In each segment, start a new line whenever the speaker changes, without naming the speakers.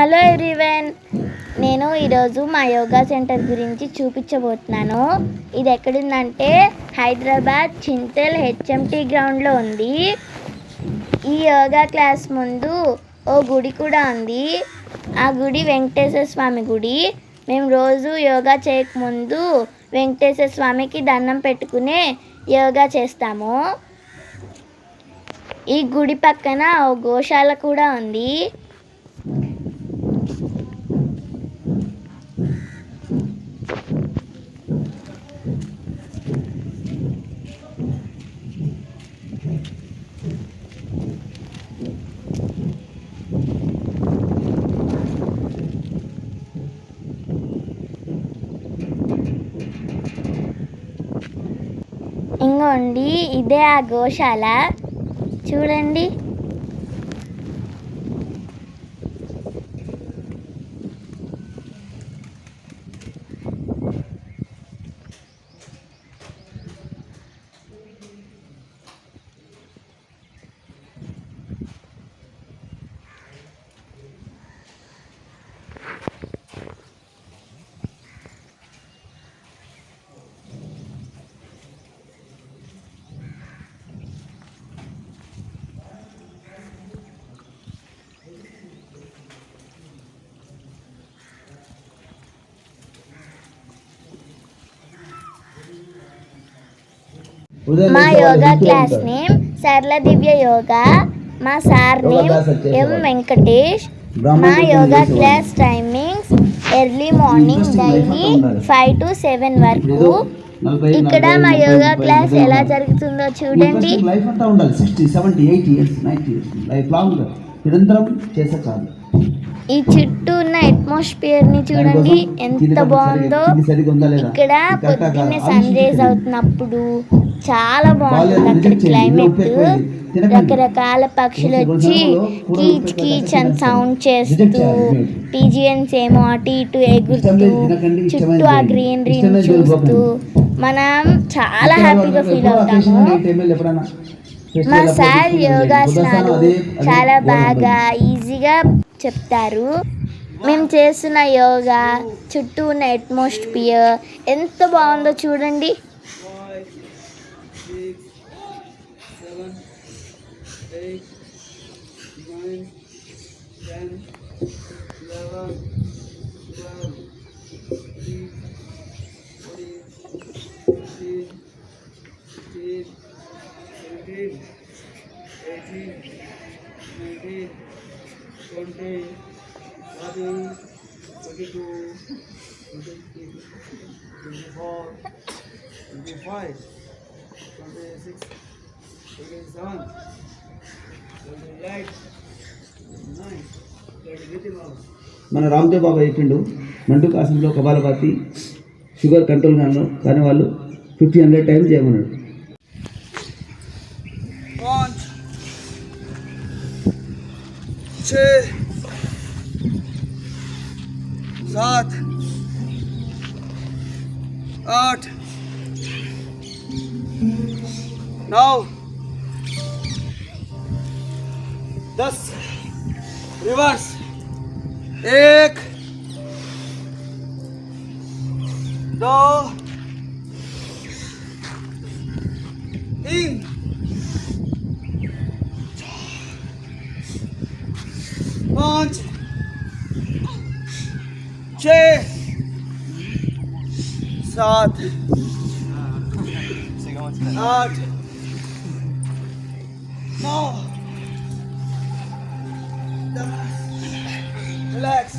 Hello everyone నేను ఈరోజు మా యోగా సెంటర్ గురించి చూపించబోతున్నాను. ఇది ఎక్కడుందంటే హైదరాబాద్ చింతల్ హెచ్ఎంటీ గ్రౌండ్లో ఉంది. ఈ యోగా క్లాస్ ముందు ఓ గుడి కూడా ఉంది. ఆ గుడి వెంకటేశ్వర స్వామి గుడి. మేము రోజు యోగా చేయకముందు వెంకటేశ్వర స్వామికి దండం పెట్టుకునే యోగా చేస్తాము. ఈ గుడి పక్కన ఓ గోశాల కూడా ఉంది. ఇదే ఆ గోశాల. చూడండి. మా యోగా క్లాస్ నేమ్ సరళ దివ్య యోగా. మా సార్ నేమ్ ఎం వెంకటేష్. మా yoga class timings early morning daily five to seven వరకు. ఇక్కడ మా యోగా క్లాస్ ఎలా జరుగుతుందో చూడండి.
లైఫ్ అంతా ఉండాలి. Sixty seventy eighty years ninety years life long నిరంతరం
ఈ చుట్టూ ఉన్న అట్మాస్ఫియర్ని చూడండి ఎంత బాగుందో. ఇక్కడ పొద్దున్నే సన్ రైజ్ అవుతున్నప్పుడు చాలా బాగుంటుంది అక్కడ క్లైమేట్ రకరకాల పక్షులు వచ్చి కీచ్ కీచ్ అని సౌండ్ చేస్తూ పీజియన్స్ ఏమో అటు ఇటు ఎగురుతూ చుట్టూ ఆ గ్రీనరీని చూస్తూ మనం చాలా హ్యాపీగా ఫీల్ అవుతాము. మా సార్ యోగాసనాలు చాలా బాగా ఈజీగా చెప్తారు. మేము చేసిన యోగా చుట్టూ ఉన్న అట్మాస్ఫియర్ ఎంత బాగుందో చూడండి.
మన రామ్దేవ్ బాబా చెప్పిండు మండు కాసంలో కపాలపాతి షుగర్ కంట్రోల్ కాను కానీ వాళ్ళు ఫిఫ్టీ హండ్రెడ్ టైం చేయమన్నాడు.
आठ नौ दस रिवर्स एक दो तीन पाँच सात आठ नौ दस रिलैक्स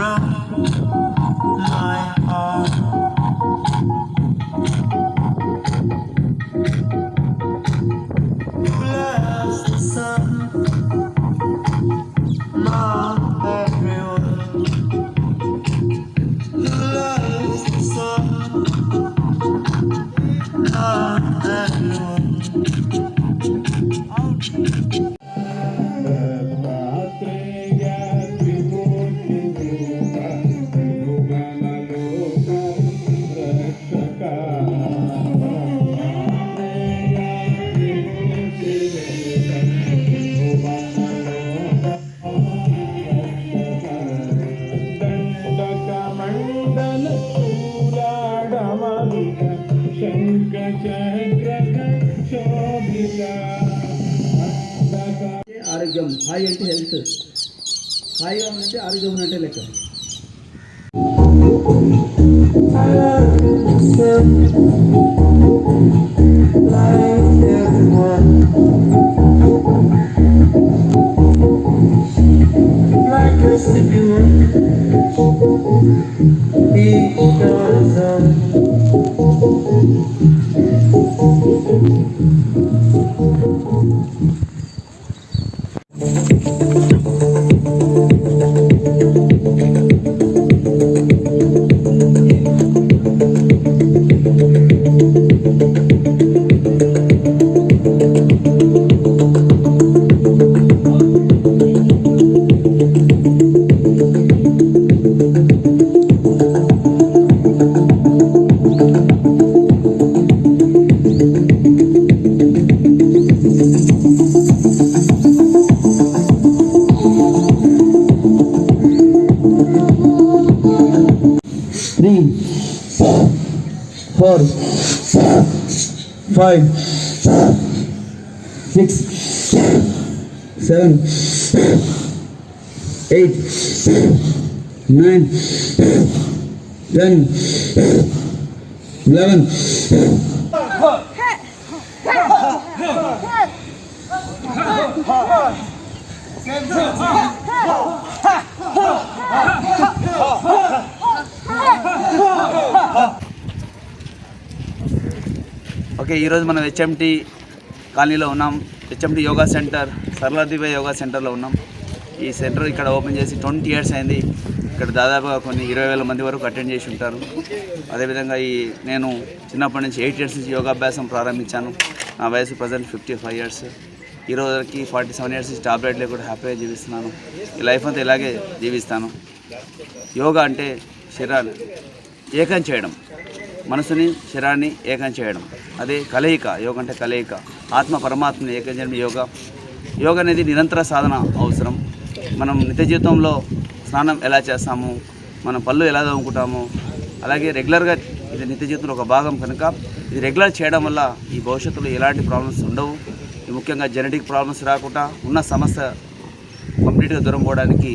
around. హాయి అంటే హెల్త్ హాయిగా ఉందంటే ఆరోగ్యం ఉన్నట్టే లెక్క. Four five six seven eight nine ten eleven
okay ఈరోజు మనం హెచ్ఎంటి కాలనీలో ఉన్నాం. హెచ్ఎంటి యోగా సెంటర్ సరళదివే యోగా సెంటర్లో ఉన్నాం. ఈ సెంటర్ ఇక్కడ ఓపెన్ చేసి ట్వంటీ ఇయర్స్ అయింది. ఇక్కడ దాదాపుగా కొన్ని ఇరవై వేల మంది వరకు అటెండ్ చేసి ఉంటారు. అదేవిధంగా ఈ నేను చిన్నప్పటి నుంచి ఎయిట్ ఇయర్స్ నుంచి యోగాభ్యాసం ప్రారంభించాను. నా వయసు ప్రజెంట్ ఫిఫ్టీ ఫైవ్ ఇయర్స్. ఈ రోజుకి ఫార్టీ సెవెన్ ఇయర్స్ నుంచి టాబ్లెట్ లేకుండా హ్యాపీగా జీవిస్తున్నాను. ఈ లైఫ్ అంతా ఇలాగే జీవిస్తాను. యోగా అంటే శరీరాన్ని ఏకం చేయడం. మనసుని శరీరాన్ని ఏకం చేయడం. అదే కలయిక యోగ అంటే కలయిక. ఆత్మ పరమాత్మని ఏకం చేయడం యోగా. యోగ అనేది నిరంతర సాధన అవసరం. మనం నిత్య జీవితంలో స్నానం ఎలా చేస్తాము? మన పళ్ళు ఎలా తోముకుంటాము? అలాగే రెగ్యులర్గా ఇది నిత్య జీవితంలో ఒక భాగం కనుక ఇది రెగ్యులర్ చేయడం వల్ల ఈ భవిష్యత్తులో ఎలాంటి ప్రాబ్లమ్స్ ఉండవు. ముఖ్యంగా జెనెటిక్ ప్రాబ్లమ్స్ రాకుండా ఉన్న సమస్య కంప్లీట్గా దూరం పోవడానికి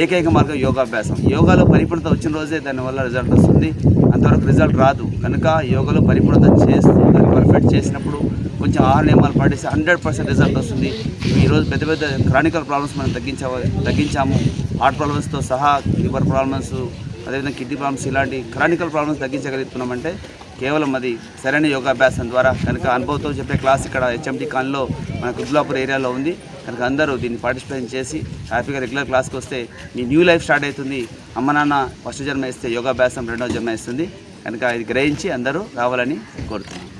ఏకైక మార్గం యోగాభ్యాసం. యోగాలో పరిపూర్ణత వచ్చిన రోజే దానివల్ల రిజల్ట్ వస్తుంది. అంతవరకు రిజల్ట్ రాదు. కనుక యోగాలో పరిపూర్ణత చేస్తూ దాన్ని పర్ఫెక్ట్ చేసినప్పుడు కొంచెం ఆహార నియమాలు పాటిస్తే హండ్రెడ్ పర్సెంట్ రిజల్ట్ వస్తుంది. ఈరోజు పెద్ద పెద్ద క్రానికల్ ప్రాబ్లమ్స్ మనం తగ్గించ తగ్గించాము. హార్ట్ ప్రాబ్లమ్స్తో సహా లివర్ ప్రాబ్లమ్స్ అదేవిధంగా కిడ్నీ ప్రాబ్లమ్స్ ఇలాంటి క్రానికల్ ప్రాబ్లమ్స్ తగ్గించగలుగుతున్నామంటే కేవలం అది సరైన యోగాభ్యాసం ద్వారా. కనుక అనుభవంతో చెప్పే క్లాస్ ఇక్కడ హెచ్ఎండి కాన్లో మన కుద్లాపూర్ ఏరియాలో ఉంది. కనుక అందరూ దీన్ని పార్టిసిపేట్ చేసి హ్యాపీగా రెగ్యులర్ క్లాస్కి వస్తే మీ న్యూ లైఫ్ స్టార్ట్ అవుతుంది. అమ్మ నాన్న ఫస్ట్ జన్మ ఇస్తే యోగాభ్యాసం రెండో జన్మ ఇస్తుంది. కనుక ఇది గ్రహించి అందరూ రావాలని కోరుతున్నాను